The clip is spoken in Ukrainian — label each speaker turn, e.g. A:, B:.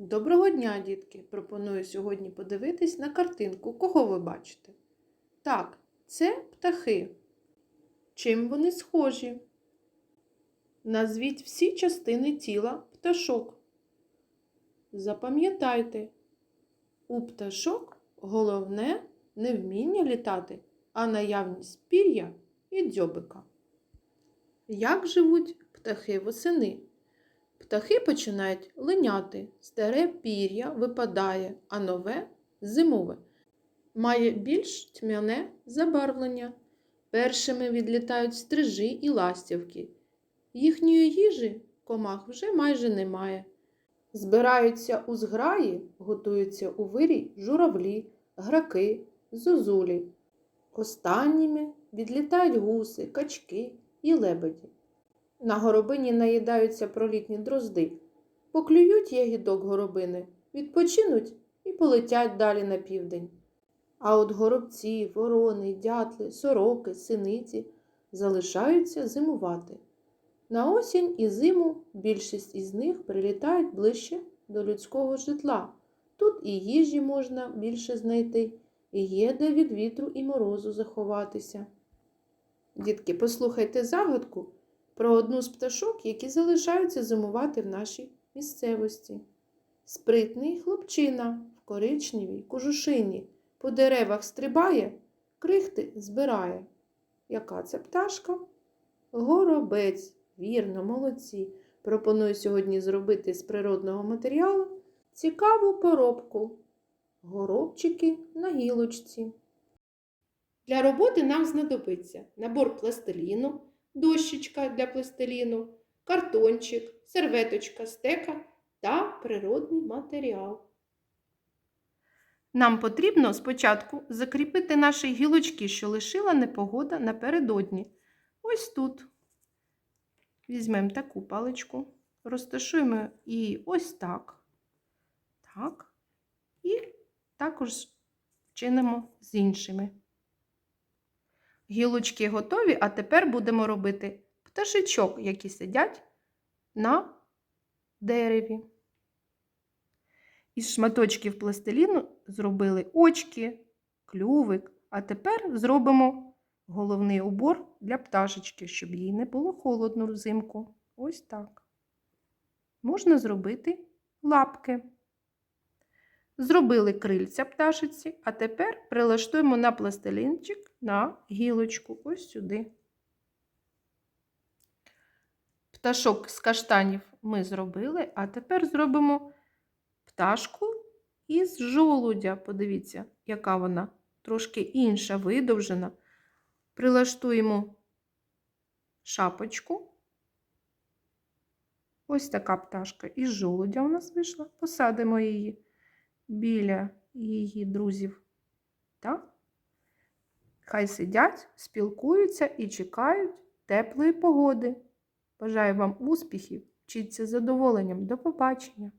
A: Доброго дня, дітки! Пропоную сьогодні подивитись на картинку. Кого ви бачите? Так, це птахи. Чим вони схожі? Назвіть всі частини тіла пташок. Запам'ятайте, у пташок головне не вміння літати, а наявність пір'я і дзьобика. Як живуть птахи восени? Птахи починають линяти, старе пір'я випадає, а нове зимове. Має більш тьмяне забарвлення. Першими відлітають стрижі і ластівки. Їхньої їжі комах вже майже немає. Збираються у зграї, готуються у вирій журавлі, граки, зозулі. Останніми відлітають гуси, качки і лебеді. На горобині наїдаються пролітні дрозди, поклюють ягідок горобини, відпочинуть і полетять далі на південь. А от горобці, ворони, дятли, сороки, синиці залишаються зимувати. На осінь і зиму більшість із них прилітають ближче до людського житла. Тут і їжі можна більше знайти, і є де від вітру і морозу заховатися. Дітки, послухайте загадку про одну з пташок, які залишаються зимувати в нашій місцевості. Спритний хлопчина в коричневій кожушині по деревах стрибає, крихти збирає. Яка це пташка? Горобець. Вірно, молодці. Пропоную сьогодні зробити з природного матеріалу цікаву поробку. Горобчики на гілочці. Для роботи нам знадобиться набор пластиліну, дощечка для пластиліну, картончик, серветочка, стека та природний матеріал. Нам потрібно спочатку закріпити наші гілочки, що лишила непогода напередодні. Ось тут. Візьмемо таку паличку, розташуємо її ось так. Так. І також чинимо з іншими. Гілочки готові, а тепер будемо робити пташечок, які сидять на дереві. Із шматочків пластиліну зробили очки, клювик, а тепер зробимо головний убор для пташечки, щоб їй не було холодно взимку. Ось так. Можна зробити лапки. Зробили крильця пташиці, а тепер прилаштуємо на пластилінчик на гілочку ось сюди. Пташок з каштанів ми зробили, а тепер зробимо пташку із жолудя. Подивіться, яка вона трошки інша, видовжена. Прилаштуємо шапочку. Ось така пташка із жолудя у нас вийшла. Посадимо її біля її друзів. Так? Хай сидять, спілкуються і чекають теплої погоди. Бажаю вам успіхів, вчіться задоволенням. До побачення!